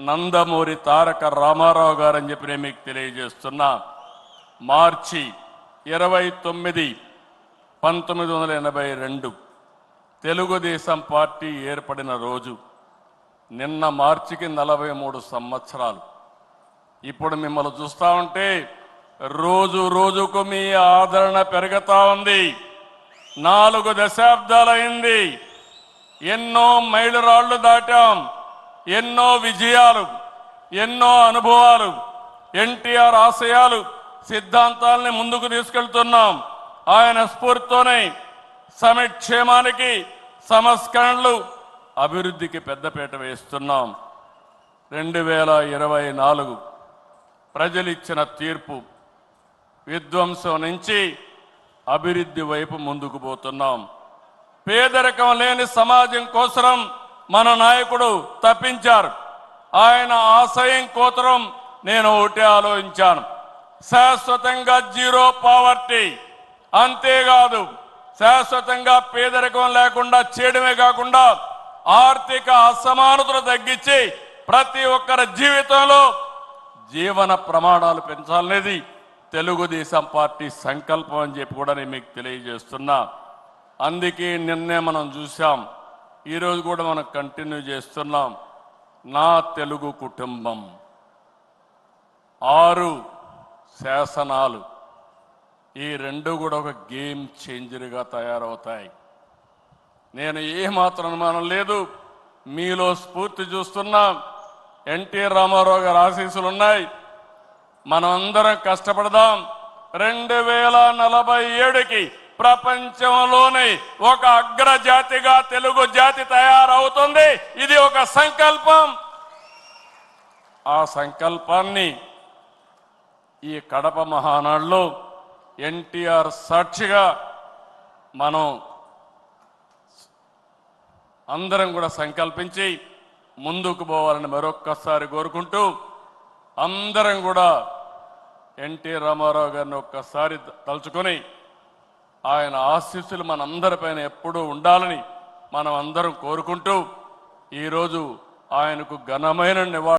నందమూరి తారక రామారావు గారని చెప్పి నేను మీకు తెలియజేస్తున్నా. మార్చి ఇరవై తొమ్మిది పంతొమ్మిది వందల ఎనభై రెండు తెలుగుదేశం పార్టీ ఏర్పడిన రోజు నిన్న మార్చికి నలభై మూడు సంవత్సరాలు. ఇప్పుడు మిమ్మల్ని చూస్తా ఉంటే రోజు రోజుకు మీ ఆదరణ పెరుగుతూ ఉంది. నాలుగు దశాబ్దాలైంది. ఎన్నో మైలురాళ్ళు దాటాం. ఎన్నో విజయాలు ఎన్నో అనుభవాలు ఎన్టీఆర్ ఆశయాలు సిద్ధాంతాలని ముందుకు తీసుకెళ్తున్నాం. ఆయన స్ఫూర్తితోనే సమక్షేమానికి సంస్కరణలు అభివృద్ధికి పెద్దపీట వేస్తున్నాం. రెండు వేల ఇరవై నాలుగు ప్రజలిచ్చిన తీర్పు విధ్వంసం నుంచి అభివృద్ధి వైపు ముందుకు పోతున్నాం. పేదరికం లేని సమాజం కోసం మన నాయకుడు తప్పించారు. ఆయన ఆశయం కోతరం నేను ఒకటే ఆలోచించాను. శాశ్వతంగా జీరో పావర్టీ. అంతేకాదు శాశ్వతంగా పేదరికం లేకుండా చేయడమే కాకుండా ఆర్థిక అసమానతలు తగ్గించి ప్రతి ఒక్కరి జీవితంలో జీవన ప్రమాణాలు పెంచాలనేది తెలుగుదేశం పార్టీ సంకల్పం అని చెప్పి కూడా నేను మీకు తెలియజేస్తున్నా. అందుకే నిన్నే మనం చూసాం ఈరోజు కూడా మనం కంటిన్యూ చేస్తున్నాం. నా తెలుగు కుటుంబం. ఆరు శాసనాలు. ఈ రెండు కూడా ఒక గేమ్ చేంజర్గా తయారవుతాయి. నేను ఏమాత్రం అనుమానం లేదు. మీలో స్ఫూర్తి చూస్తున్నా. ఎన్టీ రామారావు గారి ఆశీస్సులు ఉన్నాయి మనం అందరం కష్టపడదాం. రెండు వేల నలభై ఏడుకి ప్రపంచంలోనే ఒక అగ్రజాతిగా తెలుగు జాతి తయారవుతుంది. ఇది ఒక సంకల్పం. ఆ సంకల్పాన్ని ఈ కడప మహానాడులో ఎన్టీఆర్ సాక్షిగా మనం అందరం కూడా సంకల్పించి ముందుకు పోవాలని మరొక్కసారి కోరుకుంటూ అందరం కూడా ఎన్టీ రామారావు గారిని ఒక్కసారి తలుచుకొని ఆయన ఆశీస్సులు మనందరిపైన ఎప్పుడూ ఉండాలని మనం అందరం కోరుకుంటూ ఈరోజు ఆయనకు ఘనమైన నివాళి